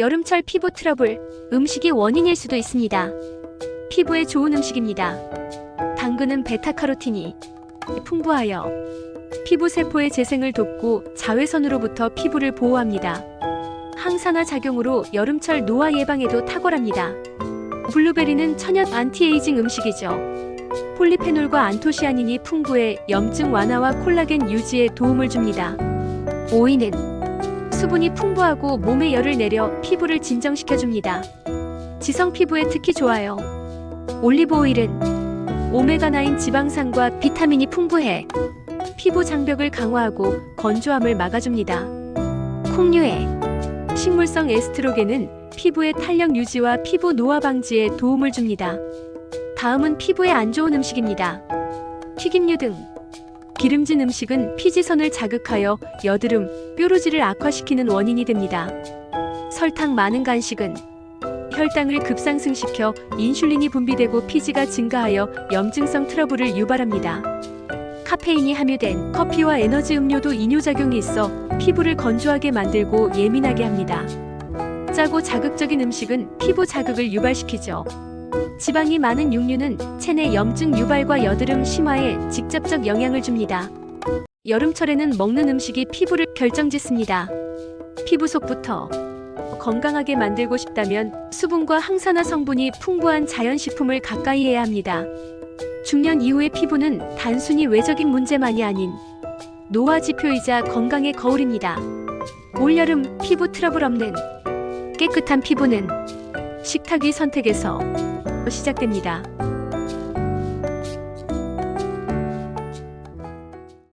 여름철 피부 트러블, 음식이 원인일 수도 있습니다. 피부에 좋은 음식입니다. 당근은 베타카로틴이 풍부하여 피부 세포의 재생을 돕고 자외선으로부터 피부를 보호합니다. 항산화 작용으로 여름철 노화 예방에도 탁월합니다. 블루베리는 천연 안티에이징 음식이죠. 폴리페놀과 안토시아닌이 풍부해 염증 완화와 콜라겐 유지에 도움을 줍니다. 오이는 수분이 풍부하고 몸에 열을 내려 피부를 진정시켜줍니다. 지성 피부에 특히 좋아요. 올리브 오일은 오메가9 지방산과 비타민이 풍부해 피부 장벽을 강화하고 건조함을 막아줍니다. 콩류에 식물성 에스트로겐은 피부의 탄력 유지와 피부 노화 방지에 도움을 줍니다. 다음은 피부에 안 좋은 음식입니다. 튀김류 등 기름진 음식은 피지선을 자극하여 여드름, 뾰루지를 악화시키는 원인이 됩니다. 설탕 많은 간식은 혈당을 급상승시켜 인슐린이 분비되고 피지가 증가하여 염증성 트러블을 유발합니다. 카페인이 함유된 커피와 에너지 음료도 이뇨작용이 있어 피부를 건조하게 만들고 예민하게 합니다. 짜고 자극적인 음식은 피부 자극을 유발시키죠. 지방이 많은 육류는 체내 염증 유발과 여드름 심화에 직접적 영향을 줍니다. 여름철에는 먹는 음식이 피부를 결정짓습니다. 피부 속부터 건강하게 만들고 싶다면 수분과 항산화 성분이 풍부한 자연식품을 가까이 해야 합니다. 중년 이후의 피부는 단순히 외적인 문제만이 아닌 노화 지표이자 건강의 거울입니다. 올여름 피부 트러블 없는 깨끗한 피부는 식탁 위 선택에서 시작됩니다.